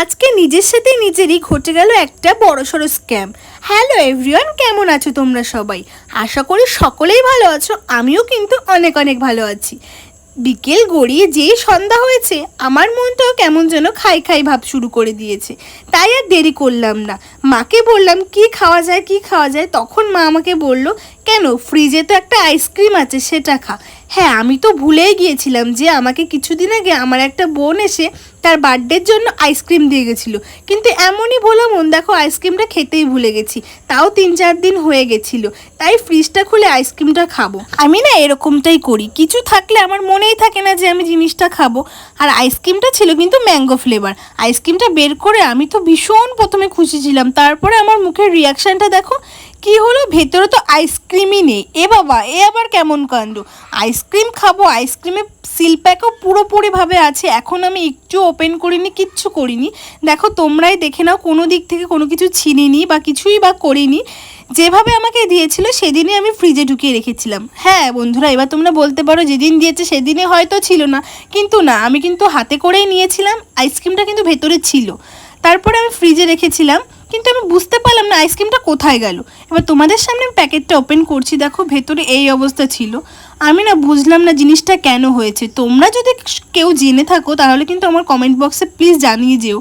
আজকে নিজের সাথে নিজেরই ঘটে গেল একটা বড়সড় স্ক্যাম হ্যালো এভরিওয়ান কেমন আছো তোমরা সবাই? আশা করি সকলেই ভালো আছো, আমিও কিন্তু অনেক অনেক ভালো আছি। বিকেল গড়িয়ে যেই সন্ধ্যা হয়েছে, আমার মনটাও কেমন যেন খাই খাই ভাব শুরু করে দিয়েছে। তাই আর দেরি করলাম না। মাকে বললাম, কি খাওয়া যায়, কি খাওয়া যায়? তখন মা আমাকে বলল কেন? ফ্রিজে তো একটা আইসক্রিম আছে, সেটা খা। হ্যাঁ আমি তো ভুলেই গিয়েছিলাম যে আমাকে কিছুদিন আগে আমার একটা বোন এসে তার বার্থডের জন্য আইসক্রিম দিয়ে গেছিল। কিন্তু এমনই ভোলা মন, দেখো আইসক্রিমটা খেতেই ভুলে গেছি। তাও তিন চার দিন হয়ে গেছিল। তাই ফ্রিজটা খুলে আইসক্রিমটা খাব। আমি না এরকমটাই করি। কিছু থাকলে আমার মনেই থাকে না যে আমি জিনিসটা খাব। আর আইসক্রিমটা ছিল কিন্তু ম্যাঙ্গো ফ্লেভার আইসক্রিমটা বের করে আমি তো ভীষণ প্রথমে খুশি ছিলাম। তারপরে আমার মুখের রিয়াকশানটা দেখো কি হলো? ভেতরে তো আইসক্রিমই নেই। এ বাবা, এ আবার কেমন কাণ্ড? আইসক্রিম খাব আইসক্রিমে সিল প্যাকও পুরোপুরিভাবে আছে। এখন আমি একটু ওপেন করিনি, কিচ্ছু করিনি। দেখো, তোমরাই দেখে নাও, কোনো দিক থেকে কোনো কিছু ছিনিনি বা কিছুই বা করিনি। যেভাবে আমাকে দিয়েছিল, সেদিনই আমি ফ্রিজে ঢুকিয়ে রেখেছিলাম। হ্যাঁ বন্ধুরা, এবার তোমরা বলতে পারো, যেদিন দিয়েছে সেদিনে হয়তো ছিল না। কিন্তু না, আমি কিন্তু হাতে করেই নিয়েছিলাম। আইসক্রিমটা কিন্তু ভেতরে ছিল। তারপরে আমি ফ্রিজে রেখেছিলাম। কিন্তু আমি বুঝতে পারলাম না আইসক্রিমটা কোথায় গেল। এবার তোমাদের সামনে আমি প্যাকেটটা ওপেন করছি, দেখো ভেতরে এই অবস্থা ছিল। আমি না বুঝলাম না জিনিসটা কেন হয়েছে। তোমরা যদি কেউ জেনে থাকো, তাহলে কিন্তু আমার কমেন্ট বক্সে প্লিজ জানিয়ে যেও।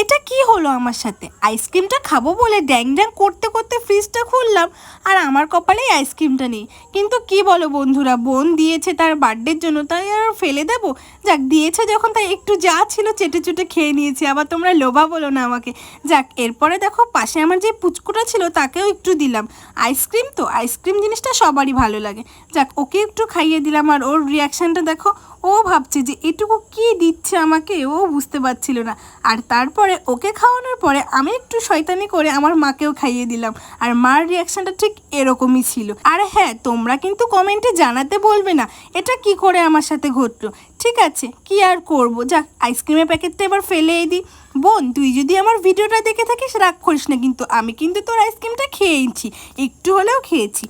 এটা কি হলো আমার সাথে? আইসক্রিমটা খাব বলে ড্যাং ড্যাং করতে করতে ফ্রিজটা খুললাম আর আমার কপালেই আইসক্রিমটা নেই। কিন্তু কি বলো বন্ধুরা, বোন দিয়েছে তার বার্থডের জন্য, তাই আর ফেলে দেবো? যাক, দিয়েছে যখন, তাই একটু যা ছিল চেটে চুটে খেয়ে নিয়েছি, আবার তোমরা লোভা বলো না আমাকে। যাক, এরপরে দেখো, পাশে আমার যে পুচকুটা ছিল, তাকেও একটু দিলাম। আইসক্রিম তো, আইসক্রিম জিনিসটা সবারই ভালো লাগে। যাক, ওকে একটু খাইয়ে দিলাম আর ওর রিয়াকশানটা দেখো, ও ভাবছে যে এটুকু কি দিচ্ছে আমাকে, ও বুঝতে পারছিল না। আর তারপরে ওকে খাওয়ানোর পরে আমি একটু শয়তানি করে আমার মাকেও খাইয়ে দিলাম। আর মার রিয়াকশানটা ঠিক এরকমই ছিল। আর হ্যাঁ তোমরা কিন্তু কমেন্টে জানাতে বলবে না, এটা কি করে আমার সাথে ঘটলো? ঠিক আছে, কি আর করব? যাক আইসক্রিমের প্যাকেটটা এবার ফেলেই দিই বোন, তুই যদি আমার ভিডিওটা দেখে থাকিস, রাগ করিস না কিন্তু, আমি কিন্তু তোর আইসক্রিমটা খেয়েছি একটু হলেও খেয়েছি।